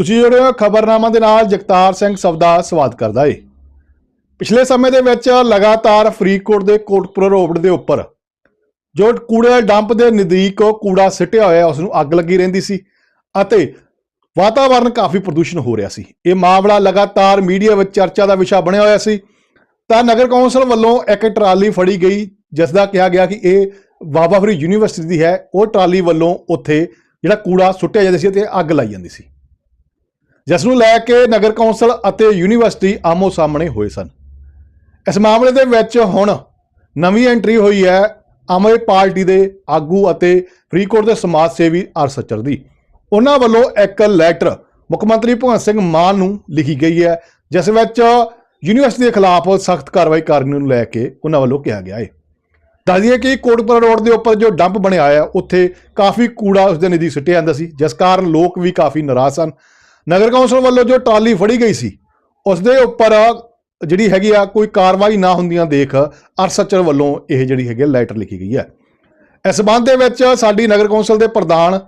ਤੁਸੀਂ ਜਿਹੜੇ ਹੋ ਖਬਰਨਾਮਾ ਦੇ ਨਾਲ ਜਗਤਾਰ ਸਿੰਘ ਸਵਦਾ ਸਵਾਦ ਕਰਦਾ ਏ। ਪਿਛਲੇ ਸਮੇਂ ਦੇ ਵਿੱਚ ਲਗਾਤਾਰ ਫਰੀਦਕੋਟ ਦੇ ਕੋਟਪੁਰਾ ਰੋਡ ਦੇ ਉੱਪਰ ਜੋ ਕੂੜੇ ਡੰਪ ਦੇ ਨਜ਼ਦੀਕ ਕੂੜਾ ਸਿੱਟਿਆ ਹੋਇਆ ਉਸ ਨੂੰ ਅੱਗ ਲੱਗੀ ਰਹਿੰਦੀ ਸੀ ਅਤੇ ਵਾਤਾਵਰਣ ਕਾਫੀ ਪ੍ਰਦੂਸ਼ਣ ਹੋ ਰਿਹਾ ਸੀ। ਇਹ ਮਾਮਲਾ ਲਗਾਤਾਰ ਮੀਡੀਆ ਵਿੱਚ ਚਰਚਾ ਦਾ ਵਿਸ਼ਾ ਬਣਿਆ ਹੋਇਆ ਸੀ। ਤਾਂ ਨਗਰ ਕੌਂਸਲ ਵੱਲੋਂ ਇੱਕ ਟਰਾਲੀ ਫੜੀ ਗਈ, ਜਿਸ ਦਾ ਕਿਹਾ ਗਿਆ ਕਿ ਇਹ ਬਾਬਾ ਫਰੀਦ ਯੂਨੀਵਰਸਿਟੀ ਦੀ ਹੈ। ਉਹ ਟਰਾਲੀ ਵੱਲੋਂ ਉੱਥੇ ਜਿਹੜਾ ਕੂੜਾ ਸੁੱਟਿਆ ਜਾਂਦਾ ਸੀ, ਤੇ ਅੱਗ ਲਾਈ ਜਾਂਦੀ ਸੀ। ਜਿਸ ਨੂੰ ਲੈ ਕੇ ਨਗਰ ਕੌਂਸਲ ਅਤੇ ਯੂਨੀਵਰਸਿਟੀ ਆਮੋ ਸਾਹਮਣੇ ਹੋਏ ਸਨ। ਇਸ ਮਾਮਲੇ ਦੇ ਵਿੱਚ ਹੁਣ ਨਵੀਂ ਐਂਟਰੀ ਹੋਈ ਹੈ ਆਮ ਆਦਮੀ ਪਾਰਟੀ ਦੇ ਆਗੂ ਅਤੇ ਫਰੀਦਕੋਟ ਦੇ ਸਮਾਜ ਸੇਵੀ ਅਰ ਸੱਚਰ ਦੀ ਉਹਨਾਂ ਵੱਲੋਂ ਇੱਕ ਲੈਟਰ ਮੁੱਖ ਮੰਤਰੀ ਭਗਵੰਤ ਸਿੰਘ ਮਾਨ ਨੂੰ ਲਿਖੀ ਗਈ ਹੈ, ਜਿਸ ਵਿੱਚ ਯੂਨੀਵਰਸਿਟੀ ਦੇ ਖਿਲਾਫ ਸਖਤ ਕਾਰਵਾਈ ਕਰਨ ਨੂੰ ਲੈ ਕੇ ਉਹਨਾਂ ਵੱਲੋਂ ਕਿਹਾ ਗਿਆ ਹੈ। ਦੱਸ ਦਈਏ ਕਿ ਕੋਟਪੁਰਾ ਰੋਡ ਦੇ ਉੱਪਰ ਜੋ ਡੰਪ ਬਣਿਆ ਹੋਇਆ, ਉੱਥੇ ਕਾਫੀ ਕੂੜਾ ਉਸ ਦੇ ਨਜ਼ਦੀਕ ਸੁੱਟਿਆ ਜਾਂਦਾ ਸੀ, ਜਿਸ ਕਾਰਨ ਲੋਕ ਵੀ ਕਾਫੀ ਨਾਰਾਜ਼ ਸਨ। ਨਗਰ ਕੌਂਸਲ ਵੱਲੋਂ ਜੋ ਟਰਾਲੀ ਫੜੀ ਗਈ ਸੀ ਉਸ ਦੇ ਉੱਪਰ ਜਿਹੜੀ ਹੈਗੀ ਆ, ਕੋਈ ਕਾਰਵਾਈ ਨਾ ਹੁੰਦੀਆਂ ਦੇਖ ਅਰਸਚਰ ਵੱਲੋਂ ਇਹ ਜਿਹੜੀ ਹੈਗੀ ਆ ਲੈਟਰ ਲਿਖੀ ਗਈ ਹੈ। ਇਸ ਸੰਬੰਧ ਦੇ ਵਿੱਚ ਸਾਡੀ ਨਗਰ ਕੌਂਸਲ ਦੇ ਪ੍ਰਧਾਨ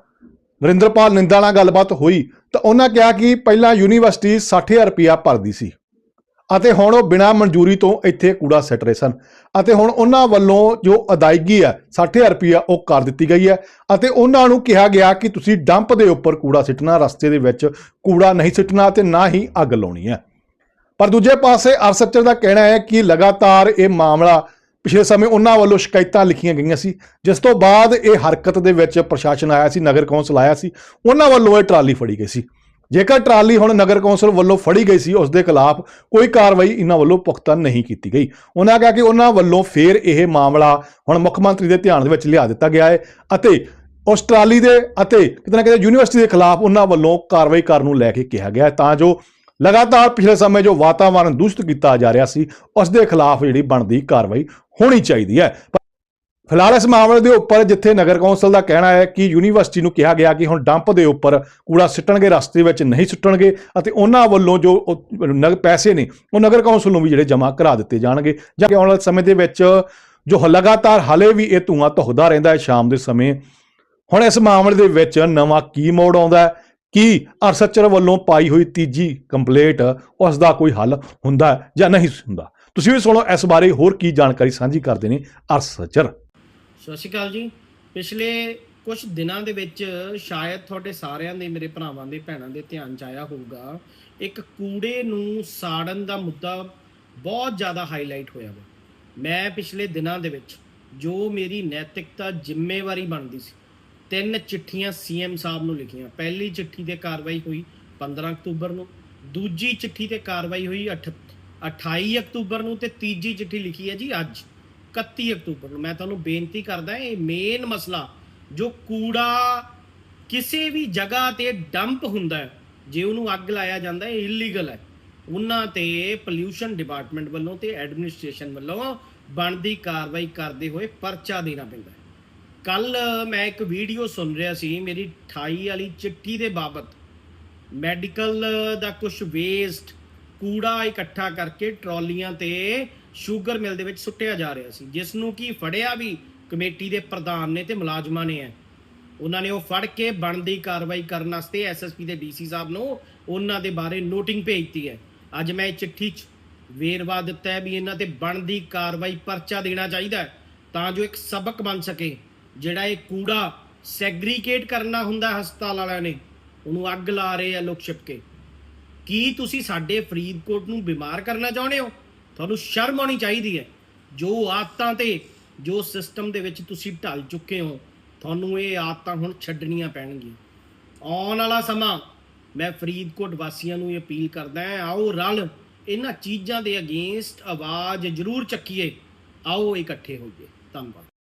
ਨਰਿੰਦਰਪਾਲ ਨਿੰਦਾ ਨਾਲ ਗੱਲਬਾਤ ਹੋਈ ਤਾਂ ਉਹਨਾਂ ਕਿਹਾ ਕਿ ਪਹਿਲਾਂ ਯੂਨੀਵਰਸਿਟੀ 60000 ਰੁਪਇਆ ਭਰਦੀ ਸੀ। ਅਤੇ ਹੁਣ ਉਹ ਬਿਨਾਂ ਮਨਜ਼ੂਰੀ ਤੋਂ ਇੱਥੇ ਕੂੜਾ ਸਿੱਟ ਰਹੇ ਸਨ। ਅਤੇ ਹੁਣ ਉਹਨਾਂ ਵੱਲੋਂ ਜੋ ਅਦਾਇਗੀ ਹੈ 60000 ਰੁਪਇਆ ਉਹ ਕਰ ਦਿੱਤੀ ਗਈ ਹੈ। ਅਤੇ ਉਹਨਾਂ ਨੂੰ ਕਿਹਾ ਗਿਆ ਕਿ ਤੁਸੀਂ ਡੰਪ ਦੇ ਉੱਪਰ ਕੂੜਾ ਸਿੱਟਣਾ, ਰਸਤੇ ਦੇ ਵਿੱਚ ਕੂੜਾ ਨਹੀਂ ਸਿੱਟਣਾ ਤੇ ਨਾ ਹੀ ਅੱਗ ਲਾਉਣੀ ਹੈ। ਪਰ ਦੂਜੇ ਪਾਸੇ ਅਰਸੱਚਰ ਦਾ ਕਹਿਣਾ ਹੈ ਕਿ ਲਗਾਤਾਰ ਇਹ ਮਾਮਲਾ ਪਿਛਲੇ ਸਮੇਂ ਉਹਨਾਂ ਵੱਲੋਂ ਸ਼ਿਕਾਇਤਾਂ ਲਿਖੀਆਂ ਗਈਆਂ ਸੀ, ਜਿਸ ਤੋਂ ਬਾਅਦ ਇਹ ਹਰਕਤ ਦੇ ਵਿੱਚ ਪ੍ਰਸ਼ਾਸਨ ਆਇਆ ਸੀ, ਨਗਰ ਕੌਂਸਲ ਆਇਆ ਸੀ, ਉਹਨਾਂ ਵੱਲੋਂ ਇਹ ਟਰਾਲੀ ਫੜੀ ਗਈ ਸੀ। ਜੇਕਰ ਟਰਾਲੀ ਹੁਣ ਨਗਰ ਕੌਂਸਲ ਵੱਲੋਂ ਫੜੀ ਗਈ ਸੀ, ਉਸ ਦੇ ਖਿਲਾਫ ਕੋਈ ਕਾਰਵਾਈ ਇਹਨਾਂ ਵੱਲੋਂ ਪੁਖਤਾ ਨਹੀਂ ਕੀਤੀ ਗਈ। ਉਹਨਾਂ ਕਿਹਾ ਕਿ ਉਹਨਾਂ ਵੱਲੋਂ ਫੇਰ ਇਹ ਮਾਮਲਾ ਹੁਣ ਮੁੱਖ ਮੰਤਰੀ ਦੇ ਧਿਆਨ ਦੇ ਵਿੱਚ ਲਿਆ ਦਿੱਤਾ ਗਿਆ ਹੈ ਅਤੇ ਉਸ ਟਰਾਲੀ ਦੇ ਅਤੇ ਕਿਤੇ ਨਾ ਕਿਤੇ ਯੂਨੀਵਰਸਿਟੀ ਦੇ ਖਿਲਾਫ ਉਹਨਾਂ ਵੱਲੋਂ ਕਾਰਵਾਈ ਕਰਨ ਨੂੰ ਲੈ ਕੇ ਕਿਹਾ ਗਿਆ ਹੈ। ਤਾਂ ਜੋ ਲਗਾਤਾਰ ਪਿਛਲੇ ਸਮੇਂ ਜੋ ਵਾਤਾਵਰਣ ਦੂਸ਼ਿਤ ਕੀਤਾ ਜਾ ਰਿਹਾ ਸੀ, ਉਸ ਦੇ ਖਿਲਾਫ ਜਿਹੜੀ ਬਣਦੀ ਕਾਰਵਾਈ ਹੋਣੀ ਚਾਹੀਦੀ ਹੈ। ਫਿਲਹਾਲ ਇਸ ਮਾਮਲੇ ਦੇ ਉੱਪਰ ਜਿੱਥੇ ਨਗਰ ਕੌਂਸਲ ਦਾ ਕਹਿਣਾ ਹੈ ਕਿ ਯੂਨੀਵਰਸਿਟੀ ਨੂੰ ਕਿਹਾ ਗਿਆ ਕਿ ਹੁਣ ਡੰਪ ਦੇ ਉੱਪਰ ਕੂੜਾ ਸਿੱਟਣਗੇ, ਰਸਤੇ ਵਿੱਚ ਨਹੀਂ ਸਿੱਟਣਗੇ ਅਤੇ ਉਹਨਾਂ ਵੱਲੋਂ ਜੋ ਉਹ ਨਗ, ਪੈਸੇ ਨੇ, ਉਹ ਨਗਰ ਕੌਂਸਲ ਨੂੰ ਵੀ ਜਿਹੜੇ ਜਮ੍ਹਾਂ ਕਰਾ ਦਿੱਤੇ ਜਾਣਗੇ। ਜਾਂ ਕਿ ਆਉਣ ਵਾਲੇ ਸਮੇਂ ਦੇ ਵਿੱਚ ਜੋ ਲਗਾਤਾਰ ਹਾਲੇ ਵੀ ਇਹ ਧੂਆਂ ਧੁਖਦਾ ਰਹਿੰਦਾ ਹੈ ਸ਼ਾਮ ਦੇ ਸਮੇਂ, ਹੁਣ ਇਸ ਮਾਮਲੇ ਦੇ ਵਿੱਚ ਨਵਾਂ ਕੀ ਮੋੜ ਆਉਂਦਾ ਹੈ? ਕੀ ਅਰਸਚਰ ਵੱਲੋਂ ਪਾਈ ਹੋਈ ਤੀਜੀ ਕੰਪਲੇਂਟ ਉਸ ਦਾ ਕੋਈ ਹੱਲ ਹੁੰਦਾ ਜਾਂ ਨਹੀਂ ਹੁੰਦਾ? ਤੁਸੀਂ ਵੀ ਸੁਣੋ, ਇਸ ਬਾਰੇ ਹੋਰ ਕੀ ਜਾਣਕਾਰੀ ਸਾਂਝੀ ਕਰਦੇ ਨੇ ਅਰਸਚਰ ਸਤਿ ਸ਼੍ਰੀ ਅਕਾਲ ਜੀ। ਪਿਛਲੇ ਕੁਝ ਦਿਨਾਂ ਦੇ ਵਿੱਚ ਸ਼ਾਇਦ ਤੁਹਾਡੇ ਸਾਰਿਆਂ ਦੇ ਮੇਰੇ ਭਰਾਵਾਂ ਦੇ ਭੈਣਾਂ ਦੇ ਧਿਆਨ ਚ ਆਇਆ ਹੋਊਗਾ, ਇੱਕ ਕੂੜੇ ਨੂੰ ਸਾੜਨ ਦਾ ਮੁੱਦਾ ਬਹੁਤ ਜ਼ਿਆਦਾ ਹਾਈਲਾਈਟ ਹੋਇਆ ਵਾ। ਮੈਂ ਪਿਛਲੇ ਦਿਨਾਂ ਦੇ ਵਿੱਚ ਜੋ ਮੇਰੀ ਨੈਤਿਕਤਾ ਜ਼ਿੰਮੇਵਾਰੀ ਬਣਦੀ ਸੀ, ਤਿੰਨ ਚਿੱਠੀਆਂ ਸੀਐਮ ਸਾਹਿਬ ਨੂੰ ਲਿਖੀਆਂ। ਪਹਿਲੀ ਚਿੱਠੀ ਤੇ ਕਾਰਵਾਈ ਹੋਈ 15 ਅਕਤੂਬਰ ਨੂੰ, ਦੂਜੀ ਚਿੱਠੀ ਤੇ ਕਾਰਵਾਈ ਹੋਈ 8 28 ਅਕਤੂਬਰ ਨੂੰ ਤੇ ਤੀਜੀ ਚਿੱਠੀ ਲਿਖੀ ਹੈ ਜੀ ਅੱਜ। 31 ਅਕਤੂਬਰ ਨੂੰ। ਮੈਂ ਤੁਹਾਨੂੰ ਬੇਨਤੀ ਕਰਦਾ, ਇਹ ਮੇਨ ਮਸਲਾ, ਜੋ ਕੂੜਾ ਕਿਸੇ ਵੀ ਜਗ੍ਹਾ ਤੇ ਡੰਪ ਹੁੰਦਾ ਹੈ, ਜੇ ਉਹਨੂੰ ਅੱਗ ਲਾਇਆ ਜਾਂਦਾ ਹੈ ਇਲੀਗਲ ਹੈ। ਉਹਨਾਂ ਤੇ ਪੋਲਿਊਸ਼ਨ ਡਿਪਾਰਟਮੈਂਟ ਵੱਲੋਂ ਤੇ ਐਡਮਿਨਿਸਟ੍ਰੇਸ਼ਨ ਵੱਲੋਂ ਬਣਦੀ ਕਾਰਵਾਈ ਕਰਦੇ ਹੋਏ ਪਰਚਾ ਦੇਣਾ ਪੈਂਦਾ ਹੈ। ਕੱਲ ਮੈਂ ਇੱਕ ਵੀਡੀਓ ਸੁਣ ਰਿਹਾ ਸੀ, ਮੇਰੀ 28 ਵਾਲੀ ਚਿੱਠੀ ਦੇ ਬਾਬਤ। ਮੈਡੀਕਲ ਦਾ ਕੁਝ ਵੇਸਟ ਕੂੜਾ ਇਕੱਠਾ ਕਰਕੇ ਟਰਾਲੀਆਂ ਤੇ ਸ਼ੂਗਰ ਮਿਲ ਦੇ ਵਿੱਚ ਸੁੱਟਿਆ ਜਾ ਰਿਹਾ ਸੀ, ਜਿਸ ਨੂੰ ਕੀ ਫੜਿਆ ਵੀ ਕਮੇਟੀ ਦੇ ਪ੍ਰਧਾਨ ਨੇ ਤੇ ਮੁਲਾਜ਼ਮਾਂ ਨੇ। ਹੈ ਉਹਨਾਂ ਨੇ ਉਹ ਫੜ ਕੇ ਬਣਦੀ ਕਾਰਵਾਈ ਕਰਨ ਵਾਸਤੇ ਐਸਐਸਪੀ ਦੇ ਡੀਸੀ ਸਾਹਿਬ ਨੂੰ ਉਹਨਾਂ ਦੇ ਬਾਰੇ ਨੋਟਿੰਗ ਭੇਜਤੀ ਹੈ। ਅੱਜ ਮੈਂ ਇਹ ਚਿੱਠੀ 'ਚ ਵੇਰਵਾ ਦਿੱਤਾ ਹੈ ਵੀ ਇਹਨਾਂ ਤੇ ਬਣਦੀ ਕਾਰਵਾਈ ਪਰਚਾ ਦੇਣਾ ਚਾਹੀਦਾ ਤਾਂ ਜੋ ਇੱਕ ਸਬਕ ਬਣ ਸਕੇ, ਜਿਹੜਾ ਇਹ ਕੂੜਾ ਸੈਗਰੀਗੇਟ ਕਰਨਾ ਹੁੰਦਾ ਹਸਪਤਾਲ ਵਾਲਿਆਂ ਨੇ, ਉਹਨੂੰ ਅੱਗ ਲਾ ਰਹੇ ਆ ਲੋਕ ਛਿਪ ਕੇ ਕੀ ਤੁਸੀਂ ਸਾਡੇ ਫਰੀਦਕੋਟ ਨੂੰ ਬਿਮਾਰ ਕਰਨਾ ਚਾਹੁੰਦੇ ਹੋ? ਤੁਹਾਨੂੰ ਸ਼ਰਮ ਆਉਣੀ ਚਾਹੀਦੀ ਹੈ। ਜੋ ਆਦਤਾਂ ਤੇ, ਜੋ ਸਿਸਟਮ ਦੇ ਵਿੱਚ ਤੁਸੀਂ ਢਲ ਚੁੱਕੇ ਹੋ, ਤੁਹਾਨੂੰ ਇਹ ਆਦਤਾਂ ਹੁਣ ਛੱਡਣੀਆਂ ਪੈਣਗੀਆਂ। ਆਉਣ ਵਾਲਾ ਸਮਾਂ, ਮੈਂ ਫਰੀਦਕੋਟ ਵਾਸੀਆਂ ਨੂੰ ਇਹ ਅਪੀਲ ਕਰਦਾ ਹਾਂ, ਆਓ ਰਲ ਇਹਨਾਂ ਚੀਜ਼ਾਂ ਦੇ ਅਗੇਂਸਟ ਆਵਾਜ਼ ਜ਼ਰੂਰ ਚੱਕੀਏ। ਆਓ ਇਕੱਠੇ ਹੋਈਏ। ਧੰਨਵਾਦ।